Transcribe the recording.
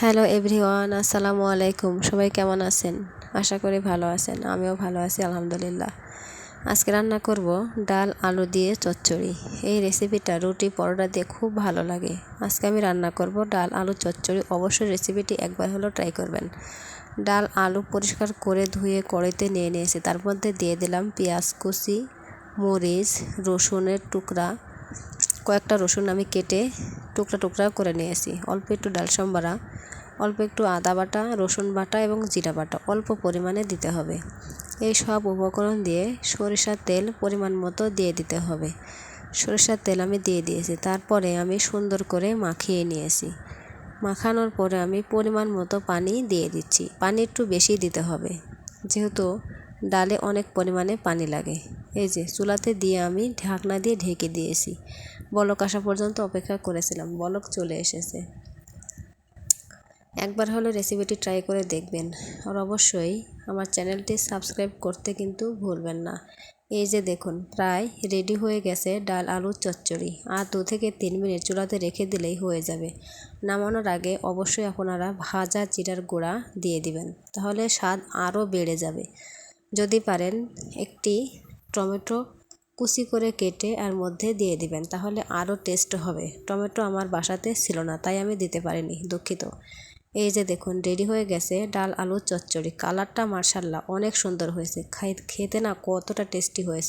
Hello everyone আসসালামু আলাইকুম সবাই কেমন আছেন? আশা করি ভালো আছেন। আমিও ভালো আছি, আলহামদুলিল্লাহ। আজকে রান্না করব ডাল, আলু দিয়ে চচ্চড়ি। এই রেসিপিটা রুটি, পরোটা দিয়ে খুব ভালো লাগে। আজকে আমি রান্না করব ডাল, আলু, চচ্চড়ি। অবশ্যই রেসিপিটি একবার হলেও ট্রাই করবেন। ডাল, আলু পরিষ্কার করে ধুয়ে কড়াইতে নিয়ে নিয়েছি। তার মধ্যে দিয়ে দিলাম পেঁয়াজ কুচি, মরিচ, রসুনের টুকরা। কয়েকটা রসুন আমি কেটে টুকরা টুকরা করে নিয়েছি অল্প একটু ডাল সম্বারা অল্প একটু আদা বাটা, রসুন বাটা এবং জিরা বাটা অল্প পরিমাণে দিতে হবে। এই সব উপকরণ দিয়ে সরিষার তেল পরিমাণ মতো দিয়ে দিতে হবে। সরিষার তেল আমি দিয়ে দিয়েছি, তারপরে আমি সুন্দর করে মাখিয়ে নিয়েছি মাখানোর পরে আমি পরিমাণ মতো পানি দিয়ে দিচ্ছি। পানি একটু বেশি দিতে হবে, যেহেতু ডালে অনেক পরিমাণে পানি লাগে। এই যে চুলাতে দিয়ে আমি ঢাকনা দিয়ে ঢেকে দিয়েছি। বলক আসা পর্যন্ত অপেক্ষা করেছিলাম, বলক চলে এসেছে। একবার হলো রেসিপিটি ট্রাই করে দেখবেন। আর অবশ্যই আমার চ্যানেলটি সাবস্ক্রাইব করতে কিন্তু ভুলবেন না। এই যে দেখুন, প্রায় রেডি হয়ে গেছে ডাল আলুর চচ্চড়ি। আর দু থেকে তিন মিনিট চুলাতে রেখে দিলেই হয়ে যাবে। নামানোর আগে অবশ্যই আপনারা ভাজা জিরার গুঁড়া দিয়ে দিবেন, তাহলে স্বাদ আরও বেড়ে যাবে। যদি পারেন একটি টমেটো কুচি করে কেটে আর মধ্যে দিয়ে দিবেন, তাহলে আরও টেস্ট হবে। টমেটো আমার বাসাতে ছিল না, তাই আমি দিতে পারিনি, দুঃখিত। এই যে দেখুন রেডি হয়ে গেছে ডাল আলুর চচ্চড়ি। কালারটা মার্শাল্লাহ অনেক সুন্দর হয়েছে। খাই, খেতে না কতটা টেস্টি হয়েছে।